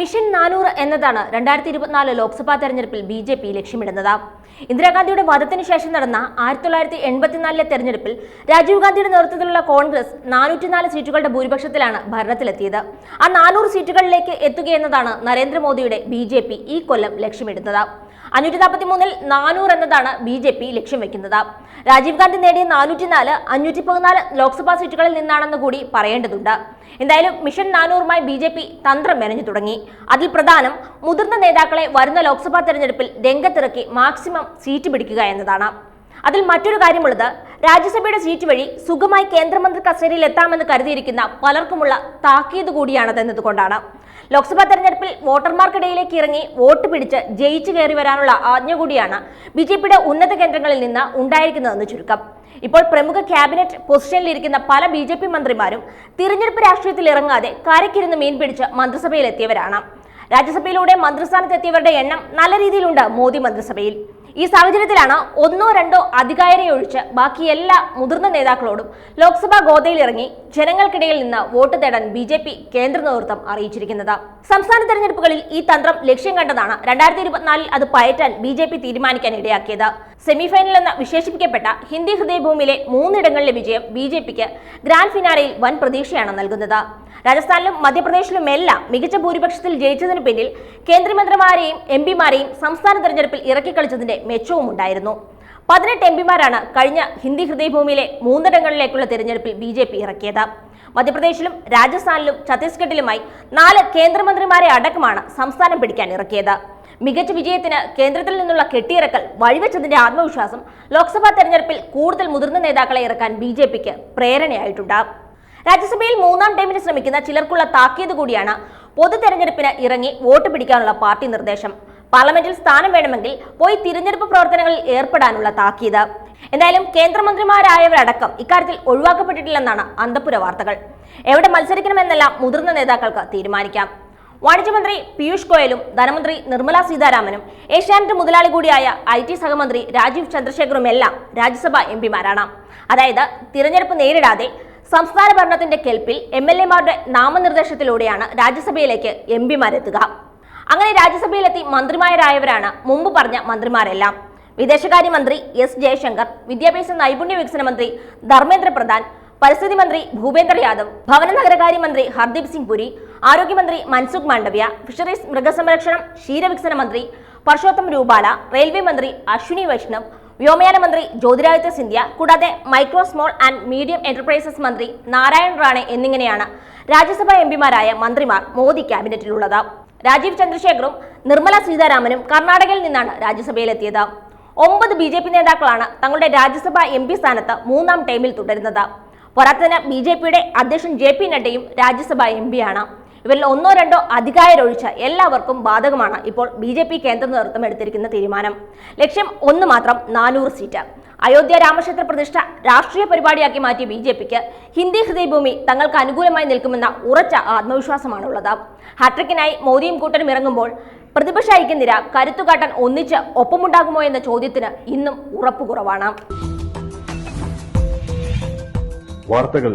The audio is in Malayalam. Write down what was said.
മിഷൻ നാനൂറ് എന്നതാണ് രണ്ടായിരത്തി ഇരുപത്തിനാല് ലോക്സഭാ തെരഞ്ഞെടുപ്പിൽ ബി ജെ പി ലക്ഷ്യമിടുന്നത്. ഇന്ദിരാഗാന്ധിയുടെ വധത്തിന് ശേഷം നടന്ന ആയിരത്തി തൊള്ളായിരത്തി എൺപത്തിനാലിലെ തെരഞ്ഞെടുപ്പിൽ രാജീവ് ഗാന്ധിയുടെ നേതൃത്വത്തിലുള്ള കോൺഗ്രസ് നാനൂറ്റിനാല് സീറ്റുകളുടെ ഭൂരിപക്ഷത്തിലാണ് ഭരണത്തിലെത്തിയത്. ആ നാനൂറ് സീറ്റുകളിലേക്ക് എത്തുകയെന്നതാണ് നരേന്ദ്രമോദിയുടെ ബി ഈ കൊല്ലം ലക്ഷ്യമിടുന്നത്. അഞ്ഞൂറ്റി നാൽപ്പത്തി മൂന്നിൽ നാനൂറ് എന്നതാണ് ബി ജെ പി ലക്ഷ്യം വെക്കുന്നത്. രാജീവ് ഗാന്ധി നേടിയ നാനൂറ്റി നാല് അഞ്ഞൂറ്റി പതിനാല് ലോക്സഭാ സീറ്റുകളിൽ നിന്നാണെന്ന് കൂടി പറയേണ്ടതുണ്ട്. എന്തായാലും മിഷൻ നാനൂറുമായി ബി ജെ പി തന്ത്രം മെനഞ്ഞു തുടങ്ങി. അതിൽ പ്രധാനം മുതിർന്ന നേതാക്കളെ വരുന്ന ലോക്സഭാ തെരഞ്ഞെടുപ്പിൽ രംഗത്തിറക്കി മാക്സിമം സീറ്റ് പിടിക്കുക എന്നതാണ്. അതിൽ മറ്റൊരു കാര്യമുള്ളത് രാജ്യസഭയുടെ സീറ്റ് വഴി സുഖമായി കേന്ദ്രമന്ത്രി കസേരയിൽ എത്താമെന്ന് കരുതിയിരിക്കുന്ന പലർക്കുമുള്ള താക്കീത് കൂടിയാണതെന്നതുകൊണ്ടാണ്. ലോക്സഭാ തെരഞ്ഞെടുപ്പിൽ വോട്ടർമാർക്കിടയിലേക്ക് ഇറങ്ങി വോട്ട് പിടിച്ച് ജയിച്ചു കയറി വരാനുള്ള ആജ്ഞ കൂടിയാണ് ബി ജെ പിയുടെ ഉന്നത കേന്ദ്രങ്ങളിൽ നിന്ന് ഉണ്ടായിരിക്കുന്നതെന്ന് ചുരുക്കം. ഇപ്പോൾ പ്രമുഖ ക്യാബിനറ്റ് പൊസിഷനിലിരിക്കുന്ന പല ബി ജെ പി മന്ത്രിമാരും തിരഞ്ഞെടുപ്പ് രാഷ്ട്രീയത്തിൽ ഇറങ്ങാതെ കരയ്ക്കിരുന്ന് മീൻ പിടിച്ച് മന്ത്രിസഭയിലെത്തിയവരാണ്. രാജ്യസഭയിലൂടെ മന്ത്രിസ്ഥാനത്തെത്തിയവരുടെ എണ്ണം നല്ല രീതിയിലുണ്ട് മോദി മന്ത്രിസഭയിൽ. ഈ സാഹചര്യത്തിലാണ് ഒന്നോ രണ്ടോ അധികാരിയെ ഒഴിച്ച് ബാക്കി എല്ലാ മുതിർന്ന നേതാക്കളോടും ലോക്സഭാ ഗോതയിൽ ഇറങ്ങി ജനങ്ങൾക്കിടയിൽ നിന്ന് വോട്ട് തേടാൻ ബി ജെ പി കേന്ദ്ര നേതൃത്വം അറിയിച്ചിരിക്കുന്നത്. സംസ്ഥാന തെരഞ്ഞെടുപ്പുകളിൽ ഈ തന്ത്രം ലക്ഷ്യം കണ്ടതാണ് രണ്ടായിരത്തി ഇരുപത്തിനാലിൽ അത് പയറ്റാൻ ബി ജെ പി തീരുമാനിക്കാൻ ഇടയാക്കിയത്. സെമിഫൈനൽ എന്ന് വിശേഷിപ്പിക്കപ്പെട്ട ഹിന്ദി ഹൃദയഭൂമിയിലെ മൂന്നിടങ്ങളിലെ വിജയം ബി ജെ പിക്ക് ഗ്രാൻഡ് ഫിനാലയിൽ വൻ പ്രതീക്ഷയാണ് നൽകുന്നത്. രാജസ്ഥാനിലും മധ്യപ്രദേശിലും എല്ലാം മികച്ച ഭൂരിപക്ഷത്തിൽ ജയിച്ചതിന് പിന്നിൽ കേന്ദ്രമന്ത്രിമാരെയും എം പിമാരെയും സംസ്ഥാന തെരഞ്ഞെടുപ്പിൽ ഇറക്കിക്കളിച്ചതിന്റെ മെച്ചവും ഉണ്ടായിരുന്നു. പതിനെട്ട് എം പിമാരാണ് കഴിഞ്ഞ ഹിന്ദി ഹൃദയഭൂമിയിലെ മൂന്നിടങ്ങളിലേക്കുള്ള തെരഞ്ഞെടുപ്പിൽ ബി ജെ പി ഇറക്കിയത്. മധ്യപ്രദേശിലും രാജസ്ഥാനിലും ഛത്തീസ്ഗഡിലുമായി നാല് കേന്ദ്രമന്ത്രിമാരെ അടക്കമാണ് സംസ്ഥാനം പിടിക്കാൻ ഇറക്കിയത്. മികച്ച വിജയത്തിന് കേന്ദ്രത്തിൽ നിന്നുള്ള കെട്ടിയിറക്കൽ വഴിവെച്ചതിന്റെ ആത്മവിശ്വാസം ലോക്സഭാ തെരഞ്ഞെടുപ്പിൽ കൂടുതൽ മുതിർന്ന നേതാക്കളെ ഇറക്കാൻ ബി പ്രേരണയായിട്ടുണ്ട്. രാജ്യസഭയിൽ മൂന്നാം ടൈമിന് ശ്രമിക്കുന്ന ചിലർക്കുള്ള താക്കീത് കൂടിയാണ് പൊതു തെരഞ്ഞെടുപ്പിന് ഇറങ്ങി വോട്ട് പിടിക്കാനുള്ള പാർട്ടി നിർദ്ദേശം. പാർലമെന്റിൽ സ്ഥാനം വേണമെങ്കിൽ പോയി തിരഞ്ഞെടുപ്പ് പ്രവർത്തനങ്ങളിൽ ഏർപ്പെടാനുള്ള താക്കീത്. എന്തായാലും കേന്ദ്രമന്ത്രിമാരായവരടക്കം ഇക്കാര്യത്തിൽ ഒഴിവാക്കപ്പെട്ടിട്ടില്ലെന്നാണ് അന്തപുര വാർത്തകൾ. എവിടെ മത്സരിക്കണമെന്നെല്ലാം മുതിർന്ന നേതാക്കൾക്ക് തീരുമാനിക്കാം. വാണിജ്യമന്ത്രി പീയൂഷ് ഗോയലും ധനമന്ത്രി നിർമ്മല സീതാരാമനും ഏഷ്യാനെറ്റ് മുതലാളി കൂടിയായ ഐ ടി സഹമന്ത്രി രാജീവ് ചന്ദ്രശേഖറും എല്ലാം രാജ്യസഭ എം പിമാരാണ്. അതായത് തിരഞ്ഞെടുപ്പ് നേരിടാതെ സംസ്ഥാന ഭരണത്തിന്റെ കെൽപ്പിൽ എം എൽ എമാരുടെ നാമനിർദ്ദേശത്തിലൂടെയാണ് രാജ്യസഭയിലേക്ക് എം പിമാരെത്തുക. അങ്ങനെ രാജ്യസഭയിലെത്തി മന്ത്രിമാരായവരാണ് മുമ്പ് പറഞ്ഞ മന്ത്രിമാരെല്ലാം. വിദേശകാര്യമന്ത്രി എസ് ജയശങ്കർ വിദ്യാഭ്യാസ നൈപുണ്യ വികസന മന്ത്രി ധർമ്മേന്ദ്ര പ്രധാൻ പരിസ്ഥിതി മന്ത്രി ഭൂപേന്ദ്ര യാദവ് ഭവന നഗരകാര്യമന്ത്രി ഹർദീപ് സിംഗ് പുരി ആരോഗ്യമന്ത്രി മൻസുഖ് മാണ്ഡവ്യ ഫിഷറീസ് മൃഗസംരക്ഷണം ക്ഷീരവികസന മന്ത്രി പർഷോത്തം രൂപാല റെയിൽവേ മന്ത്രി അശ്വിനി വൈഷ്ണവ് വ്യോമയാന മന്ത്രി ജ്യോതിരാദിത്യ സിന്ധ്യ കൂടാതെ micro small and medium enterprises മന്ത്രി നാരായൺ റാണെ എന്നിങ്ങനെയാണ് രാജ്യസഭാ എംപിമാരായ മന്ത്രിമാർ മോദി ക്യാബിനറ്റിലുള്ളത്. രാജീവ് ചന്ദ്രശേഖറും നിർമ്മല സീതാരാമനും കർണാടകയിൽ നിന്നാണ് രാജ്യസഭയിലെത്തിയത്. ഒമ്പത് ബി ജെ പി നേതാക്കളാണ് തങ്ങളുടെ രാജ്യസഭാ എം പി സ്ഥാനത്ത് മൂന്നാം ടൈമിൽ തുടരുന്നത്. പോരാത്തതിന് ബി ജെ പിയുടെ അധ്യക്ഷൻ ജെ പി നഡ്ഡയും രാജ്യസഭാ എം പിയാണ്. ഇവരിൽ ഒന്നോ രണ്ടോ അധികാരൊഴിച്ച എല്ലാവർക്കും ബാധകമാണ് ഇപ്പോൾ ബി ജെ പി കേന്ദ്ര നേതൃത്വം എടുത്തിരിക്കുന്ന തീരുമാനം. ലക്ഷ്യം ഒന്ന് മാത്രം നാനൂറ് സീറ്റ്. അയോധ്യ രാമക്ഷേത്ര പ്രതിഷ്ഠ രാഷ്ട്രീയ പരിപാടിയാക്കി മാറ്റിയ ബി ജെ പിക്ക് ഹിന്ദി ഹൃദയഭൂമി തങ്ങൾക്ക് അനുകൂലമായി നിൽക്കുമെന്ന ഉറച്ച ആത്മവിശ്വാസമാണുള്ളത്. ഹാട്രിക്കിനായി മോദിയും കൂട്ടനും ഇറങ്ങുമ്പോൾ പ്രതിപക്ഷ ഐക്യനിര കരുത്തുകാട്ടാൻ ഒന്നിച്ച് ഒപ്പമുണ്ടാകുമോ എന്ന ചോദ്യത്തിന് ഇന്നും ഉറപ്പ് കുറവാണ്. വാർത്തകൾ